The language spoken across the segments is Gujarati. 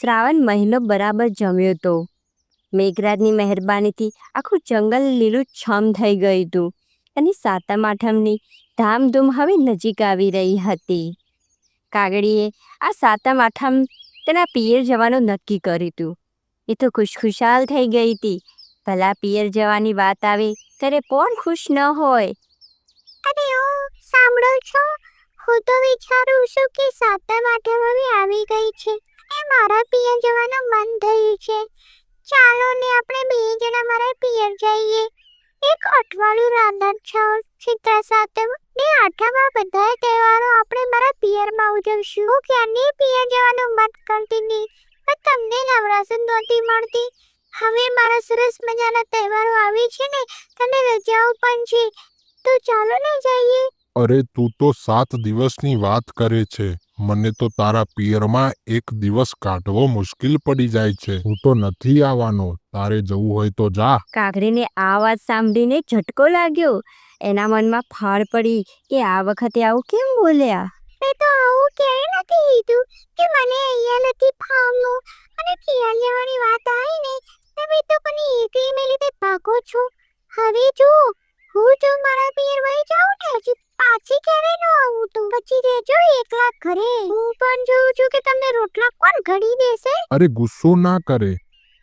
શ્રાવણ મહિનો બરાબર જમ્યો તો. મેઘરાજની મહેરબાનીથી આખું જંગલ લીલુંછમ થઈ ગયું હતું અને સાતમ આઠમની ધામધૂમ હવે નજીક આવી રહી હતી. કાગડીએ આ સાતમ આઠમ તેના પિયર જવાનું નક્કી કર્યું હતું. એ તો ખુશખુશાલ થઈ ગઈ હતી. ભલા પિયર જવાની વાત આવે ત્યારે કોણ ખુશ ન હોય? અરે ઓ સાંભળો છો, હું તો વિચારું છું કે સાતમ આઠમ હવે આવી ગઈ છે. એ મારા પિયર જવાનું મન થયું છે. ચાલો ને આપણે બે જણા મારા પિયર જઈએ. એક અઠવાડિયું રાંધણ છાવ ચિત્રા સાતમ ને આઠમ બધા તહેવારો આપણે મારા પિયરમાં ઉજવશું. હું ક્યારની પિયર જવાનું મન કરતી નહીં, પણ તમને નવરાશન નહોતી મળતી. હવે મારા સરસ મજાના તહેવારો આવે છે ને, તને રજાઓ પણ છે. તો ચાલો ને જઈએ. અરે તું તો સાત દિવસની વાત કરે છે. મને તો તારા પિયરમાં એક દિવસ કાઢવો મુશ્કેલ પડી જાય છે. હું તો નથી આવવાનો. તારે જવું હોય તો જા. કાગડીને આ વાત સાંભળીને ઝટકો લાગ્યો. એના મનમાં ફાળ પડી કે આ વખતે આવું કેમ બોલ્યા? મેં તો આવું ક્યાંય નથી કીધું કે મને અહીંયા નથી ફાવતું અને પિયર લેવાની વાત આવી ને તમે તો કોની એકલી મેં તે ભાગો છો. હવે જો હું જો મારા પિયર વહી જાઉં ને હજી પાછી ક્યારે ન આવું તું? પછી રહેજો એકલા ઘરે. હું પણ જોઉં છું કે તમને રોટલા કોણ ઘડી દેશે? અરે ગુસ્સો ના કરે.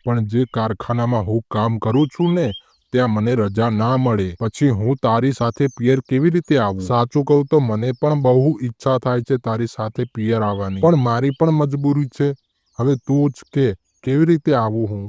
પણ જે કારખાનામાં હું કામ કરું છું ને ત્યાં મને રજા ના મળે. પછી હું તારી સાથે પિયર કેવી રીતે આવું? સાચું કહું તો મને પણ બહુ ઈચ્છા થાય છે તારી સાથે પિયર આવવાની. પણ મારી પણ મજબૂરી છે. હવે તું જ કે કેવી રીતે આવું હું?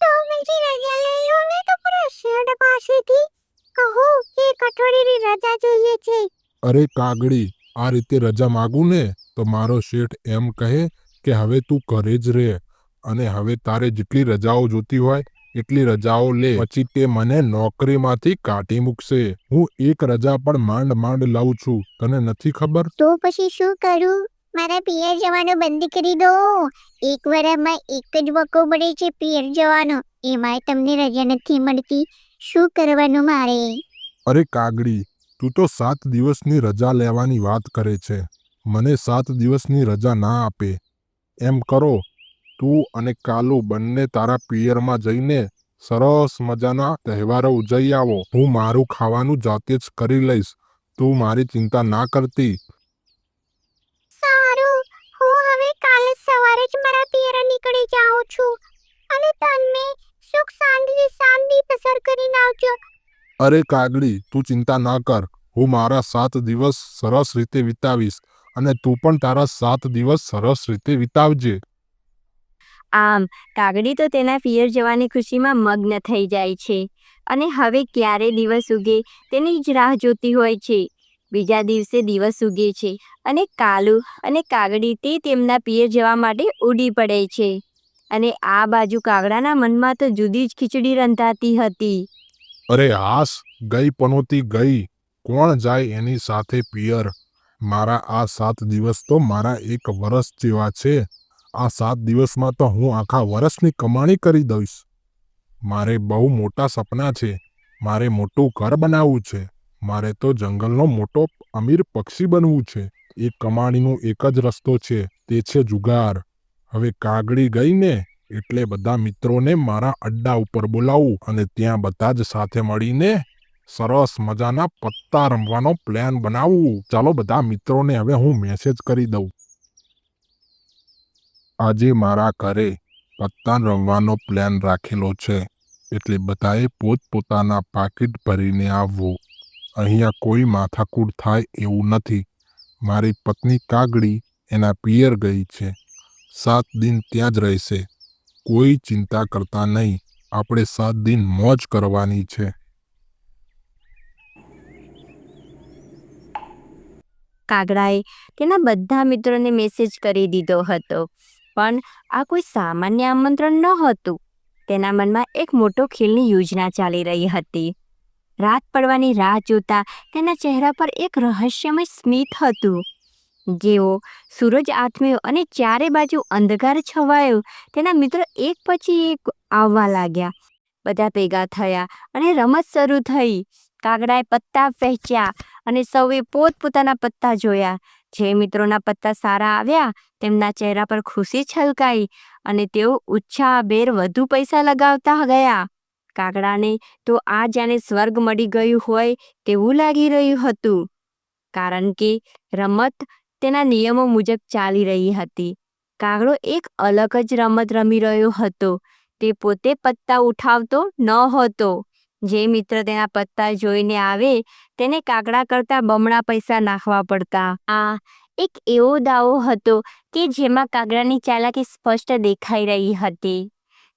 તો બીજી રજા લઈ લો ને તો પૂરા પાસેથી કહો કે કઠોળીની રજા જોઈએ છે. અરે કાગડી આ રીતે રજા માગું ને તો મારો શેઠ એમ કહે કે હવે તું ઘરે જ રહે અને હવે તારે જેટલી રજાઓ જોતી હોય એટલી રજાઓ લે. પછી તે મને નોકરીમાંથી કાઢી મૂકશે. હું એક રજા પણ માંડ માંડ લઉં છું. તને નથી ખબર? તો પછી શું કરું? મારા પિયર જવાનું બંધ કરી દો. એક વરામાં એક જ વકો મળે છે પિયર જવાનો. એમાંય તમને રજા નથી મળતી. શું કરવાનું મારે? અરે કાગડી તું તો સાત દિવસની રજા લેવાની વાત કરે છે. મને સાત દિવસની રજા ના આપે. એમ કરો તું અને કાલુ બંને તારા પિયરમાં જઈને સરસ મજાના તહેવારો ઉજવી આવો. હું મારું ખાવાનું જાતે જ કરી લઈશ. તું મારી ચિંતા ના કરતી. સારું. હું હવે કાલે સવારે જ મારા પિયર નીકળી જાઉં છું. અને તમે સુખ શાંતિ શાંતિ પસાર કરીને આવજો. અરે કાગડી તું ચિંતા ના કર. હું મારા સાત દિવસ સરસ રીતે વિતાવીશ અને તું પણ તારા સાત દિવસ સરસ રીતે વિતાવજે. આમ કાગડી તો તેના પિયર જવાની ખુશીમાં મગ્ન થઈ જાય છે અને હવે ક્યારે દિવસ ઉગે તેની જ રાહ જોતી હોય છે. બીજા દિવસે દિવસ ઉગે છે અને કાલુ અને કાગડી તે તેમના પિયર જવા માટે ઉડી પડે છે. અને આ બાજુ કાગડાના મનમાં તો જુદી જ ખીચડી રંધાતી હતી. અરે હાસ, ગઈ પનોતી ગઈ. કોણ જાય એની સાથે પિયર? મારા આ સાત દિવસ તો મારા એક વરસ જેવા છે. આ સાત દિવસમાં તો હું આખા વરસની કમાણી કરી દઈશ. મારે બહુ મોટા સપના છે. મારે મોટું ઘર બનાવવું છે. મારે તો જંગલનો મોટો અમીર પક્ષી બનવું છે. એ કમાણીનો એક જ રસ્તો છે. તે છે જુગાર. હવે કાગડી ગઈને એટલે બધા મિત્રોને મારા અડ્ડા ઉપર બોલાવું અને ત્યાં બધા જ સાથે મળીને સરસ મજાના પત્તા રમવાનો પ્લાન બનાવવું ચાલો બધા મિત્રોને હવે હું મેસેજ કરી દઉં. આજે મારા ઘરે પત્તા રમવાનો પ્લાન રાખેલો છે. એટલે બધાએ પોતપોતાના પાકીટ ભરીને આવવું. અહીંયા કોઈ માથાકૂટ થાય એવું નથી. મારી પત્ની કાગડી એના પિયર ગઈ છે. સાત દિન ત્યાં જ રહેશે. કોઈ ચિંતા કરતા નહીં. આપણે સાત દિન મોજ કરવાની છે. કાગડાએ તેના બધા મિત્રોને મેસેજ કરી દીધો હતો. પણ આ કોઈ સામાન્ય આમંત્રણ ન હતું તેના મનમાં એક મોટો ખીલની યોજના ચાલી રહી હતી. રાત પડવાની રાહ જોતા તેના ચહેરા પર એક રહસ્યમય સ્મિત હતું. જેવો સૂરજ આથમ્યો અને ચારે બાજુ અંધકાર છવાયો, તેના મિત્રો એક પછી એક આવવા લાગ્યા. બધા ભેગા થયા અને રમત શરૂ થઈ. કાગડાએ પત્તા વહેંચ્યા અને સૌએ પોતપોતાના પત્તા જોયા. જે મિત્રોના પત્તા સારા આવ્યા, તેમના ચહેરા પર ખુશી છલકાઈ અને તેઓ ઉત્સાહભેર વધુ પૈસા લગાવતા ગયા. કાગડાને તો આ જાણે સ્વર્ગ મળી ગયું હોય તેવું લાગી રહ્યું હતું. કારણ કે રમત તેના નિયમો મુજબ ચાલી રહી હતી. કાગડો એક અલગ જ રમત રમી રહ્યો હતો. તે પોતે પત્તા ઉઠાવતો ન હતો. જે મિત્ર તેના પત્તા જોઈને આવે, તેને કાગડા કરતાં બમણા પૈસા નાખવા પડતા. આ એક એવો દાવો હતો કે જેમાં કાગડાની ચાલાકી સ્પષ્ટ દેખાઈ રહી હતી.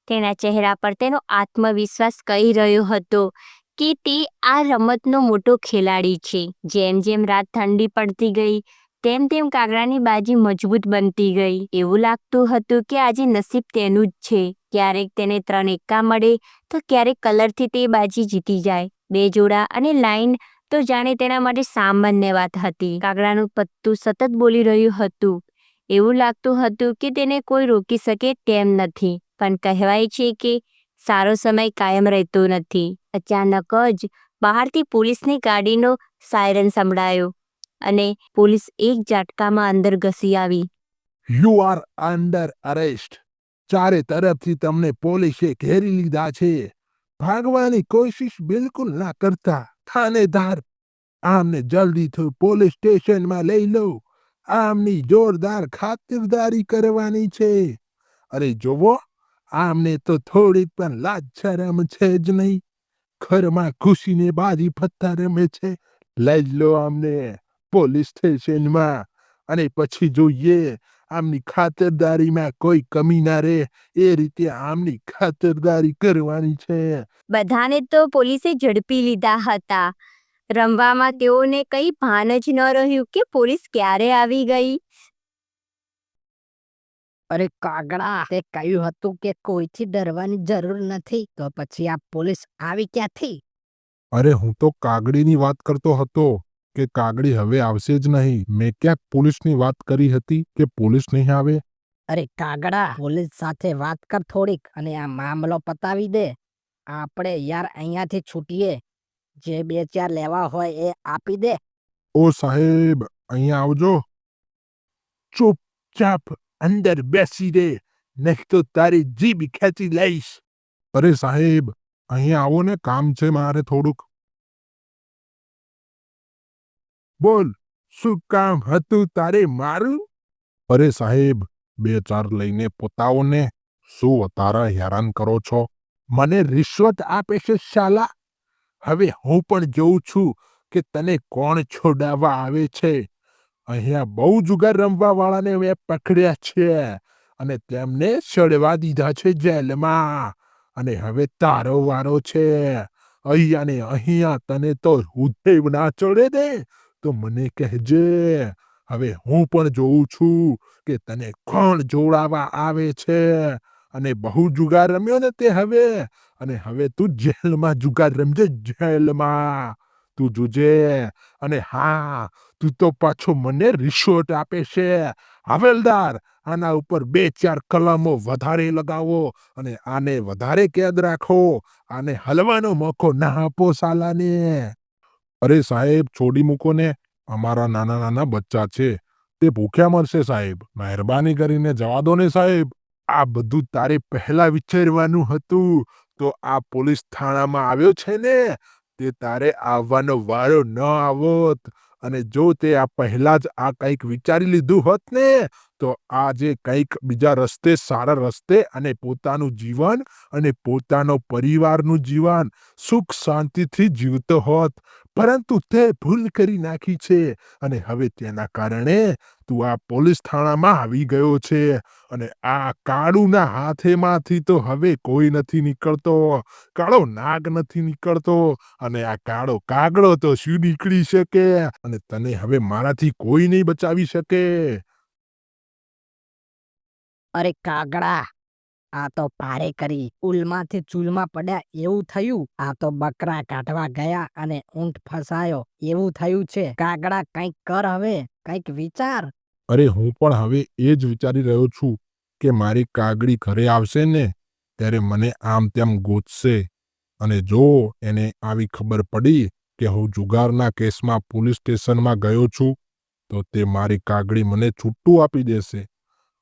તેના ચહેરા પર તેનો આત્મવિશ્વાસ કહી રહ્યો હતો કે તે આ રમતનો મોટો ખેલાડી છે. જેમ જેમ રાત ઠંડી પડતી ગઈ તેમ તેમ કાગડાની બાજી મજબૂત બનતી ગઈ. એવું લાગતું હતું કે આજે નસીબ તેનું જ છે. ક્યારેક તેને ત્રણ એક્કા મળે, તો ક્યારેક કલરથી તે બાજી જીતી જાય. બે જોડા અને લાઈન તો જાણે તેના માટે સામાન્ય વાત હતી. કાગડાનું પત્તું સતત બોલી રહ્યું હતું. એવું લાગતું હતું કે તેને કોઈ રોકી શકે તેમ નથી. પણ કહેવાય છે કે સારો સમય કાયમ રહેતો નથી. અચાનક જ બહારથી પોલીસની ગાડીનો સાયરન સંભળાયો. અને પોલીસ એક ઝાટકામાં અંદર ઘસી આવી. યુ આર અંડર અરેસ્ટ ચારે તરફથી તમને પોલીસે ઘેરી લીધા છે. ભાગવાની કોશિશ બિલકુલ ના કરતા. થાનેદાર આમને જલ્દીથી પોલીસ સ્ટેશનમાં લઈ લો. આમની જોરદાર ખાતરદારી કરવાની છે. અરે જોવો, આમને તો થોડીક પણ લાજ શરમ છે જ નહીં. ઘરમાં ખુશીને બાજી ફત્તા રમે છે. લઈ લો આમને. પોલીસ સ્ટેશનમાં. અને પછી જોઈએ આમની ખાતરદારીમાં કોઈ કમી ના રહે. એ રીતે આમની ખાતરદારી કરવાની છે. બધાને તો પોલીસે ઝડપી લીધા હતા. રમવામાં તેઓને કઈ ભાન જ ન રહ્યું કે પોલીસ ક્યારે આવી ગઈ? અરે કાગડા તે કહ્યું હતું કે કોઈથી ડરવાની જરૂર નથી. તો પછી આ પોલીસ આવી ક્યાંથી? અરે હું તો કાગડીની વાત કરતો હતો. કે કાગડી હવે આવશે જ નહીં. મેં ક્યાંક પોલીસની વાત કરી હતી કે પોલીસ નહીં આવે? અરે કાગડા પોલીસ સાથે વાત કર થોડીક અને આ મામલો પતાવી દે. આપણે યાર અહીંયાથી છૂટીએ. જે બે ચાર લેવા હોય એ આપી દે. ઓ સાહેબ અહીંયા આવજો. ચૂપચાપ અંદર બેસી રે નહીં તો તારી જીભ ખેંચી લઈશ. અરે સાહેબ અહીંયા આવો ને કામ છે મારે થોડુંક. બોલ, શું કામ હતું તારે મારું? અરે સાહેબ, બે ચાર લઈને પોતાઓને શું અતારા હેરાન કરો છો? મને રિશ્વત આપે છે શાલા. હવે હું પણ જોઉં છું કે તને કોણ છોડાવવા આવે છે. અહીંયા બહુ જુગાર રમવા વાળાને મેં પકડ્યા છે અને તેમને ચડવા દીધા છે જેલમાં. અને હવે તારો વારો છે. અહીંયા ને અહીંયા તને તો હૃદય ના ચડે ને. તો મને કહેજે, હવે હું પણ જોઉં છું કે તને કોણ જોડાવા આવે છે? અને બહુ જુગાર રમ્યો ને તે હવે? અને હવે તું જેલમાં જુગાર રમજે, જેલમાં. તું જોજે. અને હા, તું તો પાછો મને રિશ્વત આપે છે. હવેલદાર, આના ઉપર બે ચાર કલમો વધારે લગાવો અને આને વધારે કેદ રાખો. આને હલવાનો મોકો ના આપો સાલાને. અરે સાહેબ, છોડી મૂકો ને અમારા નાના નાના બચ્ચા છે. તે ભૂખ્યા મરશે સાહેબ. મહેરબાની કરીને જવા દો ને સાહેબ. આ બધું તારે પહેલા વિચારવાનું હતું. તો આ પોલીસ થાણામાં આવ્યો છે ને? તે તારે આવવાનો વારો ન આવોત. અને જો તે આ પહેલા જ આ કંઈક વિચારી લીધું હોત ને તો આજે કંઈક બીજા રસ્તે, સારા રસ્તે અને પોતાનું જીવન અને પોતાનો પરિવારનું જીવન સુખ શાંતિથી જીવતો હોત. પરંતુ તે ભૂલ કરી નાખી છે અને હવે તેના કારણે તું આ પોલીસ થાણામાં આવી ગયો છે અને આ કાળુના હાથેમાંથી તો હવે કોઈ નથી નીકળતો, કાળો નાગ નથી નીકળતો અને આ કાળો કાગડો તો શું નીકળી શકે અને તને હવે મારાથી કોઈ નહીં બચાવી શકે? અરે કાગડા! આ તો પારે કરી. ઉલમાંથી ચૂલમાં પડ્યા એવું થયું. આ તો બકરા કાઢવા ગયા અને ઊંટ ફસાયો. એવું થયું છે. કાગડા કંઈક કર હવે. કંઈક વિચાર. અરે હું પણ હવે એ જ વિચારી રહ્યો છું કે મારી કાગડી ઘરે આવશે ને, ત્યારે મને આમ તેમ ગોતશે. અને જો એને આવી ખબર પડી કે હું જુગારના કેસમાં પોલીસ સ્ટેશનમાં ગયો છું, તો તે મારી કાગડી મને છૂટું આપી દેશે.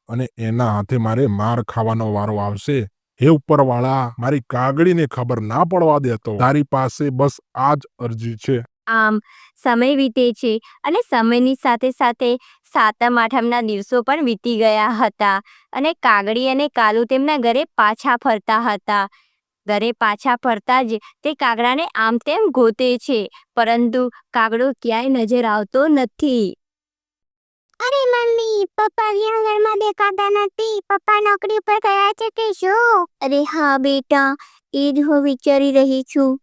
અને એના હાથે મારે માર ખાવાનો વારો આવશે. હે ઉપરવાળા, મારી કાગડીને ખબર ના પડવા દેતો તારી પાસે બસ આ જ અરજી છે. આમ, સમય વીતે છે અને સમયની સાથે સાથે સાતમ આઠમના દિવસો પણ વીતી ગયા હતા અને કાગડી અને કાલુ તેમના ઘરે પાછા ફરતા હતા. ઘરે પાછા ફરતા જ તે કાગડાને આમ તેમ ગોતે છે, પરંતુ કાગડો ક્યાંય નજર આવતો નથી. અરે મમ્મી પપ્પા અહીંયા ઘરમાં દેખાતા નથી. પપ્પા નોકરી પર ગયા છે કે શું? અરે હા બેટા એ જ હું વિચારી રહી છું.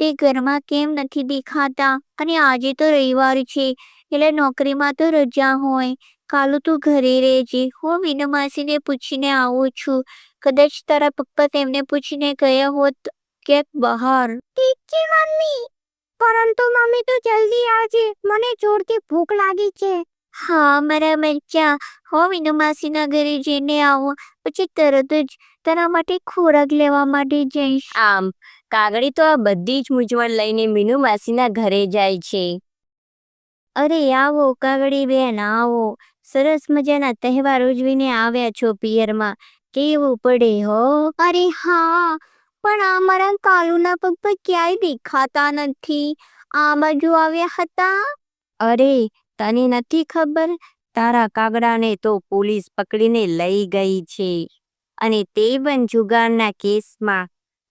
તે ઘરમાં કેમ નથી દેખાતા? અને આજે તો રવિવાર છે એટલે નોકરીમાં તો રજા હોય. કાલુ તું ઘરે રહેજે. હું વિનમાસીને માસીને પૂછીને આવું છું. કદાચ તારા પપ્પા તેમને પૂછીને ગયા હોત ક્યાંક બહાર. ઠીક છે મમ્મી. પરંતુ મમ્મી તો જલ્દી આવજે. મને જોરથી ભૂખ લાગી છે. હા મારા મરચા હું વિનુ માસીના ઘરે જઈને આવું. પછી તરત જ તારા માટે ખોરાક લેવા માટે જઈશ. આમ કાગડી તો આ બધી જ મૂંઝવણ લઈને મીનુ માસીના ઘરે જાય છે. અરે આવો કાગડી બેન આવો. સરસ મજાના તહેવાર ઉજવીને આવ્યા છો પિયરમાં. કેવું પડે હો? અરે હા. પણ આ મારા કાલુના પગ પર ક્યાંય દેખાતા નથી. આ બાજુ આવ્યા હતા? અરે તને નથી ખબર? તારા કાગડાને તો પોલીસ પકડીને લઈ ગઈ છે. અને તે પણ જુગારના કેસમાં.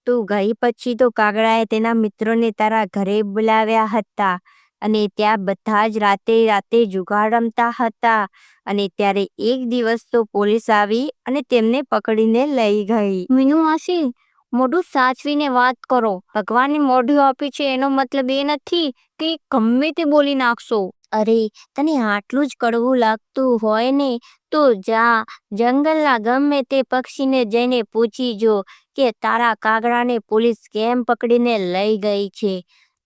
તું ગઈ પછી તો કાગડાએ તેના મિત્રોને તારા ઘરે બોલાવ્યા હતા. અને ત્યાં બધા જ રાતે રાતે જુગાર રમતા હતા. અને ત્યારે એક દિવસ તો પોલીસ આવી અને તેમને પકડીને લઈ ગઈ. મીનુ માસી, મોઢું સાચવીને વાત કરો. ભગવાને મોઢું આપ્યું છે એનો મતલબ એ નથી કે ગમે તે બોલી નાખશો. અરે, તને આટલું જ કડવું લાગતું હોય ને, તો જા, જંગલના ગમે તે પક્ષીને જઈને પૂછી જો કે તારા કાગડાને પોલીસ કેમ પકડીને લઈ ગઈ છે?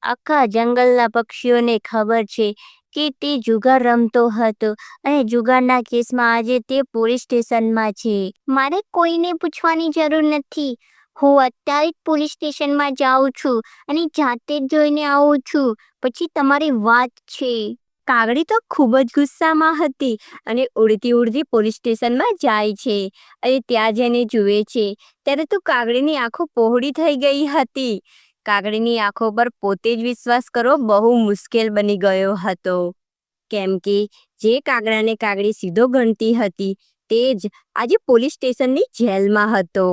આખા જંગલના પક્ષીઓને ખબર છે કે તે જુગાર રમતો હતો અને જુગારના કેસમાં આજે તે પોલીસ સ્ટેશનમાં છે. મારે કોઈને પૂછવાની જરૂર નથી. હું અત્યારે જ પોલીસ સ્ટેશનમાં જાઉં છું અને જાતે જ જોઈને આવું છું. પછી તમારી વાત છે. કાગડી તો ખૂબ જ ગુસ્સામાં હતી અને ઉડતી ઉડતી પોલીસ સ્ટેશનમાં જાય છે અને ત્યાં જઈને જુએ છે. ત્યારે તો કાગડીની આંખો પહોળી થઈ ગઈ હતી. કાગડીની આંખો પર પોતે જ વિશ્વાસ કરવો બહુ મુશ્કેલ બની ગયો હતો. કેમ કે જે કાગડાને કાગડી સીધો ગણતી હતી તે જ આજે પોલીસ સ્ટેશનની જેલમાં હતો.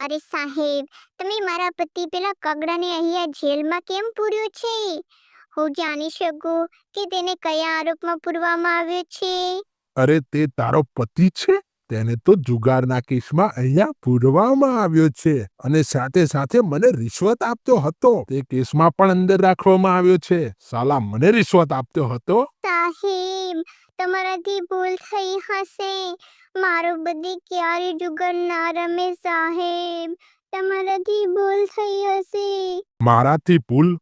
અરે સાહેબ, તમે મારા પતિ પેલા કગડાને અહીંયા જેલમાં કેમ પૂર્યો છે? હું જાણી શકું કે તેને કયા આરોપમાં પૂરવામાં આવ્યો છે? અરે તે તારો પતિ છે? તેને તો જુગારના કેસમાં અહીંયા પૂરવામાં આવ્યો છે અને સાથે સાથે મને રિશ્વત આપતો હતો. તે કેસમાં પણ અંદર રાખવામાં આવ્યો છે. સાલા મને રિશ્વત આપતો હતો? સાહેબ તમારાથી ભૂલ થઈ હશે. મારો બધી ક્યારે જુગાર ના રમે સાહેબ? તમારાથી ભૂલ થઈ હશે. મારાથી ભૂલ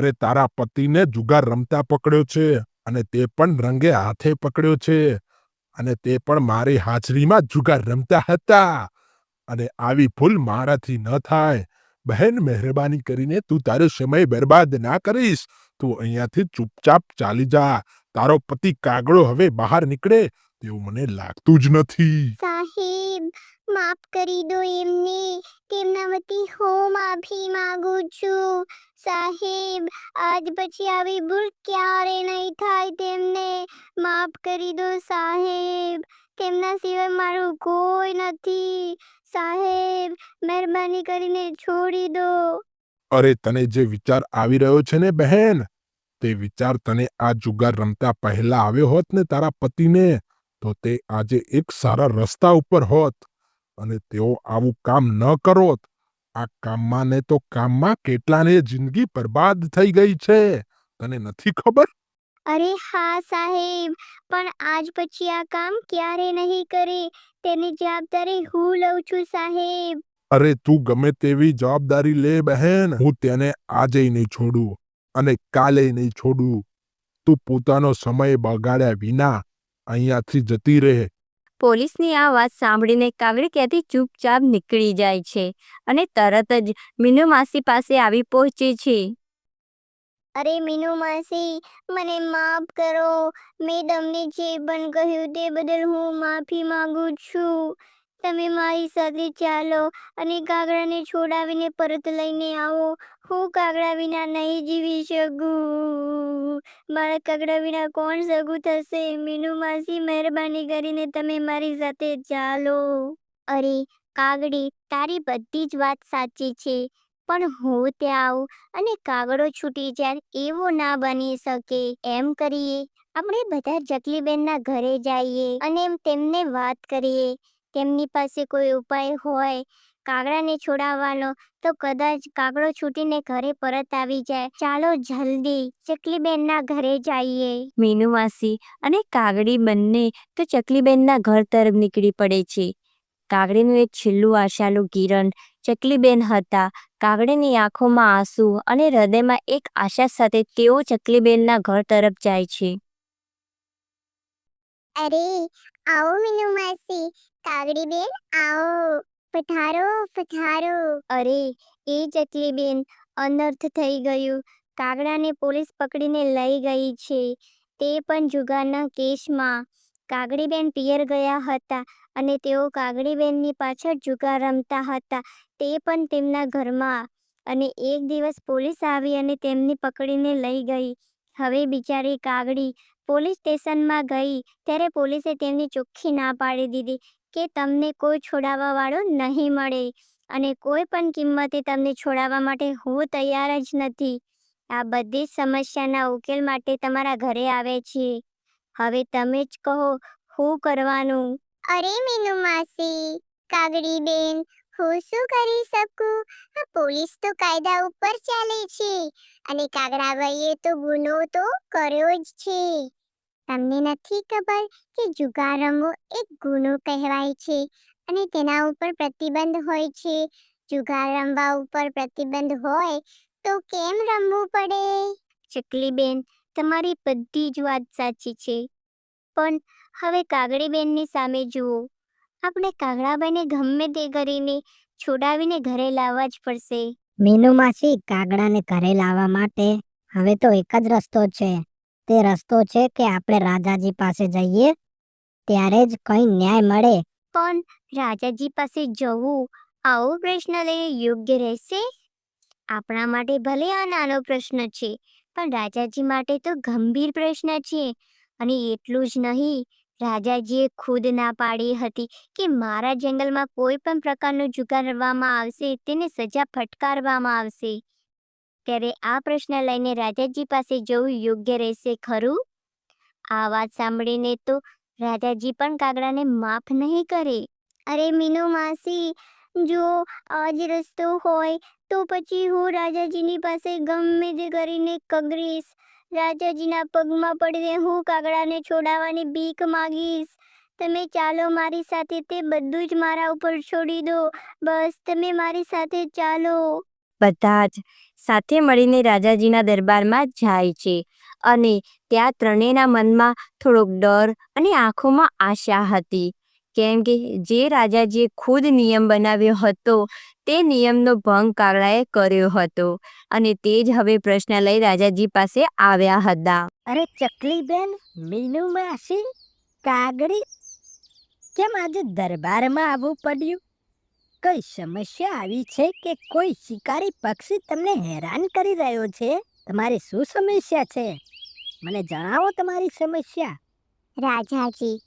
અરે તારા પતિને જુગાર રમતા પકડ્યો છે અને તે પણ રંગે હાથે પકડ્યો છે. અને તે પણ મારી હાજરીમાં જુગાર રમતા હતા. અને આવી ભૂલ મારાથી ન થાય. બહેન, મહેરબાની કરીને તું તારો સમય બરબાદ ના કરીશ. તું અહીંયાથી ચૂપચાપ ચાલી જા. તારો પતિ કાગડો હવે બહાર નીકળે. તેવું મને લાગતું જ નથી. સાહેબ માફ કરી દો એમને. તેમના વતી હું માફી માંગુ છું. સાહેબ આજ પછી આવી ભૂલ ક્યારે નહીં થાય તેમને? માફ કરી દો સાહેબ. તેમના સિવાય મારું કોઈ નથી. સાહેબ મહેરબાની કરીને છોડી દો. અરે તને જે વિચાર આવી રહ્યો છે ને બહેન? તે વિચાર તને આ જુગાર રમતા પહેલા આવ્યો હોત ને તારા પતિને. તો તે આજે એક સારા રસ્તા ઉપર હોત અને તેઓ આવું કામ ન કરોત. આ કામમાં ને તો કામમાં કેટલાને જિંદગી બરબાદ થઈ ગઈ છે. તને નથી ખબર? અરે હા સાહેબ પણ આજ પછી આ કામ ક્યારે નહીં કરે? તેની જવાબદારી હું લઉં છું સાહેબ. અરે તું ગમે તેવી જવાબદારી લે બહેન હું તેને આજે નહીં છોડું અને કાલે નહીં છોડું. તું પોતાનો સમય બગાડ્યા વિના અહીંયાથી જતી રહે. પોલીસની આ વાત સાંભળીને કાગડી ક્યાંથી ચૂપચાપ નીકળી જાય છે અને તરત જ મીનુ માસી પાસે આવી પહોંચે છે. અરે મીનુ માસી મને માફ કરો. મેં તમને જે પણ કહ્યું તે બદલ હું માફી માંગુ છું. તમે મારી સાથે ચાલો અને કાગડાને છોડાવીને પરત લઈને આવો. હું કાગડા વિના નહીં જીવી શકું. મારા કાગડા વિના કોણ સગું થશે? મીનુ માસી મહેરબાની કરીને તમે મારી સાથે ચાલો. અરે કાગડી, તારી બધી જ વાત સાચી છે, પણ હું ત્યાં આવું અને કાગડો છૂટી જાય એવો ના બની શકે. એમ કરીએ, આપણે બધા જકલીબેનના ઘરે જઈએ અને એમ તેમને વાત કરીએ. તેમની પાસે કોઈ ઉપાય હોય કાગડાને છોડાવવાનો તો કદાચ કાગડો છૂટીને ઘરે પરત આવી જાય. ચાલો જલ્દી ચકલીબેનના ઘરે જઈએ. મીનુમાસી અને કાગડી બંને તો ચકલીબેનના ઘર તરફ નીકળી પડે છે. કાગડીનું એક છેલ્લું આશાનું કિરણ ચકલીબેન હતા. કાગડીની આંખોમાં આંસુ અને હૃદયમાં એક આશા સાથે તેઓ ચકલીબેનના ઘર તરફ જાય છે. અરે આવો મીનુ માસી કાગડી બેન, આવો, પધારો પધારો. અરે, એ ચકલી બેન, અનર્થ થઈ ગયું. કાગડાને પોલીસ પકડીને લઈ ગઈ છે. તે પણ જુગારના કેસમાં કાગડીબેન પિયર ગયા હતા અને તેઓ કાગડીબેનની પાછળ જુગાર રમતા હતા. તે પણ તેમના ઘરમાં. અને એક દિવસ પોલીસ આવી અને તેમને પકડીને લઈ ગઈ. હવે બિચારી કાગડી પોલીસ સ્ટેશનમાં ગઈ. ત્યારે પોલીસે તેમની ચોખ્ખી ના પાડી દીધી. કે તમને કોઈ છોડાવવા વાળો નહીં મળે અને કોઈ પણ કિંમતે તમને છોડાવવા માટે હું તૈયાર જ નથી. આ બધી સમસ્યાના ઉકેલ માટે તમારા ઘરે આવે છે. હવે તમે જ કહો, હું કરવાનું? અરે મીનુ માસી, કાગડી બેન, હું શું કરી શકું? આ પોલીસ તો કાયદા ઉપર ચાલે છે અને કાગડાભાઈએ તો ગુનો તો કર્યો જ છે. તમને નથી ખબર કે જુગાર રમવો એક ગુનો કહેવાય છે અને તેના ઉપર પ્રતિબંધ હોય છે? જુગાર રમવા ઉપર પ્રતિબંધ હોય તો કેમ રમવું પડે? ચકલીબેન, તમારી બધી જ વાત સાચી છે. પણ હવે કાગડીબેનની સામે જુઓ. આપણે કાગડાબાઈને ગમે તે કરીને છોડાવીને ઘરે લાવવા જ પડશે. મીનુ માસી કાગડાને ઘરે લાવવા માટે? હવે તો એક જ રસ્તો છે. તે રસ્તો છે કે આપણે રાજાજી પાસે જઈએ, ત્યારે જ કઈ ન્યાય મળે. પણ રાજાજી પાસે જવું આવો પ્રશ્ન લઈને યોગ્ય રહેશે? આપણા માટે ભલે આ નાનો પ્રશ્ન છે, પણ રાજાજી માટે તો ગંભીર પ્રશ્ન છે. અને એટલું જ નહીં, રાજાજીએ ખુદ ના પાડી હતી કે મારા જંગલમાં કોઈ પણ પ્રકારનું જુગારવામાં આવશે, તેને સજા ફટકારવામાં આવશે. ત્યારે આ પ્રશ્ન લઈને રાજાજી પાસે જવું યોગ્ય રહેશે ખરું? આ વાત સાંભળીને તો રાજાજી પણ કાગડાને માફ નહીં કરે. અરે મીનુ માસી જો આજ જ રસ્તો હોય તો પછી હું રાજાજીની પાસે ગમે તે કરીને કગરીશ. રાજાજીના પગમાં પડીને હું કાગડાને છોડાવવાની બીક માગીશ. તમે ચાલો મારી સાથે તે બધું જ મારા ઉપર છોડી દો. બસ તમે મારી સાથે ચાલો. બધા જ સાથે મળીને રાજાજીના દરબારમાં જાય છે અને ત્યાં ત્રણેયના મનમાં થોડોક ડર અને આંખોમાં આશા હતી. કેમ કે જે રાજાજીએ ખુદ નિયમ બનાવ્યો હતો તે નિયમનો ભંગ કાગડાએ કર્યો હતો અને તે જ હવે પ્રશ્ન લઈ રાજાજી પાસે આવ્યા હતા. અરે ચકલી બેન મીનુ માસી, કાગડી, કેમ આજે દરબારમાં આવવું પડ્યું? કઈ સમસ્યા આવી છે કે કોઈ શિકારી પક્ષી તમને હેરાન કરી રહ્યો છે? તમારી શું સમસ્યા છે? મને જણાવો તમારી સમસ્યા. રાજાજી,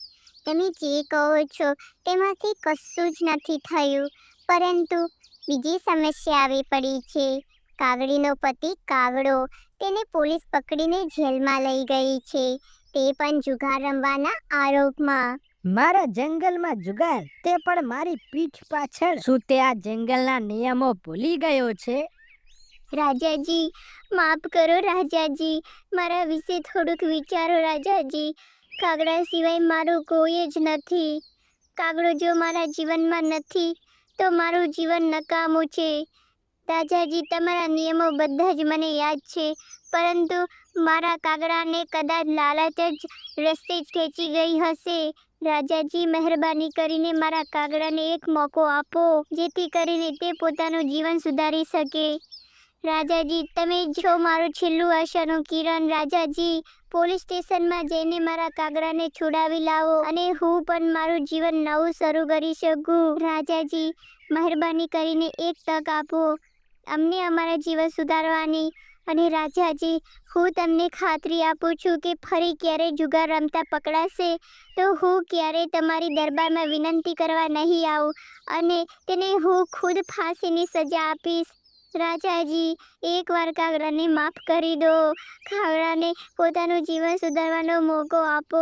તમે જે કહો છો તેમાંથી કશું જ નથી થયું. પરંતુ બીજી સમસ્યા આવી પડી છે. કાગડીનો પતિ કાગડો તેને પોલીસ પકડીને જેલમાં લઈ ગઈ છે. તે પણ જુગાર રમવાના આરોપમાં. મારા જંગલમાં જુગાર, તે પણ મારી પીઠ પાછળ. શું તે આ જંગલના નિયમો ભૂલી ગયો છે? રાજાજી, માફ કરો રાજાજી. મારા વિશે થોડુંક વિચારો રાજાજી. કાગડા સિવાય મારું કોઈ જ નથી. કાગડો જો મારા જીવનમાં નથી, તો મારું જીવન નકામું છે. રાજાજી, તમારા નિયમો બધા જ મને યાદ છે, પરંતુ મારા કાગડાને કદાચ લાલચ જ રસ્તે જ ખેંચી ગઈ હશે. રાજાજી મહેરબાની કરીને મારા કાગડાને એક મોકો આપો, જેથી કરીને તે પોતાનું જીવન સુધારી શકે. રાજાજી, તમે જો મારું છેલ્લું આશાનું કિરણ રાજાજી, પોલીસ સ્ટેશનમાં જઈને મારા કાગડાને છોડાવી લાવો અને હું પણ મારું જીવન નવું શરૂ કરી શકું. રાજાજી, મહેરબાની કરીને એક તક આપો. અમને અમારા જીવન સુધારવાની અને રાજાજી, હું તમને ખાતરી આપું છું કે ફરી ક્યારે જુગાર રમતા પકડાશે, તો હું ક્યારે તમારી દરબારમાં વિનંતી કરવા નહીં આવું અને તેને હું ખુદ ફાંસીની સજા આપીશ. રાજાજી એકવાર કાગડાને માફ કરી દો. કાગડાને પોતાનું જીવન સુધારવાનો મોકો આપો.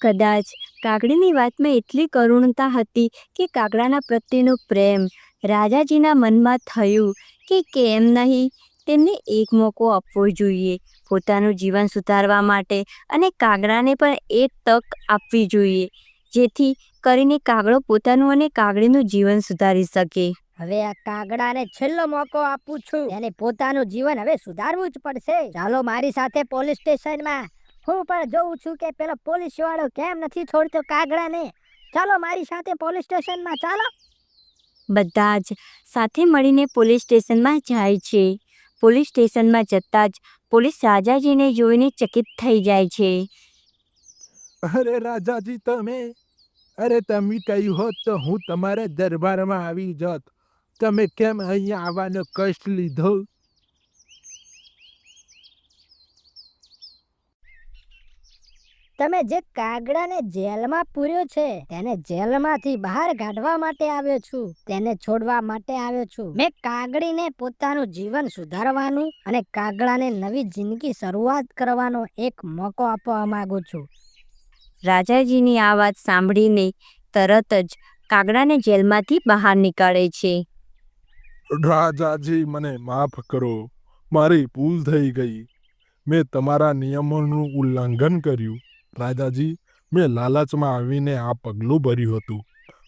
કદાચ કાગડીની વાતમાં એટલી કરુણતા હતી કે કાગડાના પ્રત્યેનો પ્રેમ રાજાજીના મનમાં થયું કે કેમ નહીં? તેમને એક મોકો આપવો જોઈએ પોતાનું જીવન સુધારવા માટે અને કાગડાને પણ એક તક આપવી જોઈએ જેથી કરીને કાગડો પોતાનું અને કાગડીનું જીવન સુધારી શકે. હવે આ કાગડાને છેલ્લો મોકો આપું છું. એને પોતાનું જીવન હવે સુધારવું જ પડશે. ચાલો મારી સાથે પોલીસ સ્ટેશનમાં. હું પણ જોઉં છું કે પેલો પોલીસ વાળો કેમ નથી છોડતો કાગડાને. ચાલો મારી સાથે પોલીસ સ્ટેશનમાં ચાલો. બધા જ સાથે મળીને પોલીસ સ્ટેશનમાં જાય છે. પોલીસ સ્ટેશનમાં જતાં જ પોલીસ રાજાજીને જોઈને ચકિત થઈ જાય છે. અરે રાજાજી તમે, અરે તમે કહ્યું હોત તો હું તમારા દરબારમાં આવી જાત. તમે કેમ અહીંયા આવવાનો કષ્ટ લીધો? તમે જે કાગડાને જેલમાં પૂર્યો છે તેને જેલમાંથી બહાર કાઢવા માટે આવ્યો છું તેને છોડવા માટે આવ્યો છું. મેં કાગડીને પોતાનું જીવન સુધારવાનું અને કાગડાને નવી જિંદગી શરૂઆત કરવાનો એક મોકો આપવા માંગુ છું. રાજાજીની આ વાત સાંભળીને તરત જ કાગડાને જેલમાંથી બહાર નીકાળે છે. રાજાજી મને માફ કરો. મારી ભૂલ થઈ ગઈ. મેં તમારા નિયમોનું ઉલ્લંઘન કર્યું. રાજાજી, મેં લાલચમાં આવીને આ પગલું ભર્યું હતું.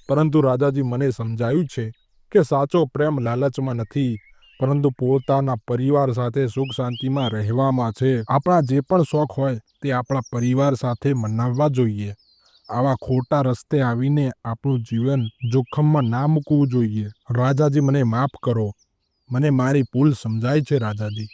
પરંતુ રાજાજી મને સમજાયું છે કે સાચો પ્રેમ લાલચમાં નથી, પરંતુ પોતાના પરિવાર સાથે સુખ શાંતિમાં રહેવામાં છે. આપણા જે પણ શોખ હોય તે આપણા પરિવાર સાથે મનાવવા જોઈએ. આવા ખોટા રસ્તે આવીને આપણું જીવન જોખમમાં ના મૂકવું જોઈએ. રાજાજી, મને માફ કરો. મને મારી ભૂલ સમજાય છે, રાજાજી.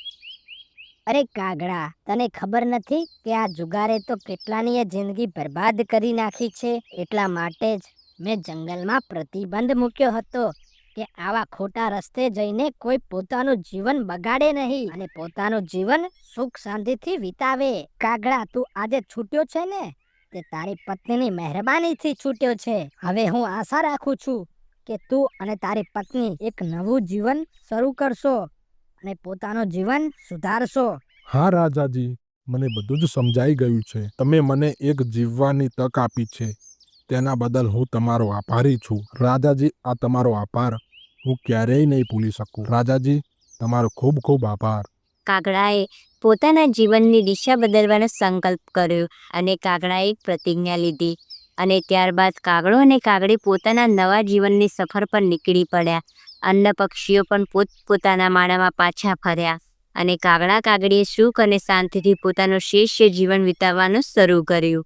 અરે કાગડા, તને ખબર નથી કે આ જુગારે તો કેટલાની જિંદગી બરબાદ કરી નાખી છે? એટલા માટે જ મેં જંગલમાં પ્રતિબંધ મૂક્યો હતો કે આવા ખોટા રસ્તે જઈને કોઈ પોતાનું જીવન બગાડે નહીં અને પોતાનું જીવન સુખ શાંતિથી વિતાવે. કાગડા, તું આજે છૂટ્યો છે ને? તે તારી પત્નીની મહેરબાનીથી છૂટ્યો છે. હવે હું આશા રાખું છું કે તું અને તારી પત્ની એક નવું જીવન શરૂ કરશો. અને પોતાનું જીવન સુધારશો. હા રાજાજી મને બધું જ સમજાઈ ગયું છે. તમે મને એક જીવવાની તક આપી છે. તેના બદલ હું તમારો આભારી છું. રાજાજી આ તમારો આભાર. હું ક્યારેય નહીં ભૂલી શકું. રાજાજી તમારો ખૂબ ખૂબ આભાર. કાગડાએ પોતાના જીવનની દિશા બદલવાનો સંકલ્પ કર્યો અને કાગડાએ પ્રતિજ્ઞા લીધી. અને ત્યારબાદ કાગડો અને કાગડી પોતાના નવા જીવનની સફર પર નીકળી પડ્યા. અન્ય પક્ષીઓ પણ પોતપોતાના માળામાં પાછા ફર્યા અને કાગડા કાગડીએ સુખ અને શાંતિથી પોતાનું શિષ્ય જીવન વિતાવવાનું શરૂ કર્યું.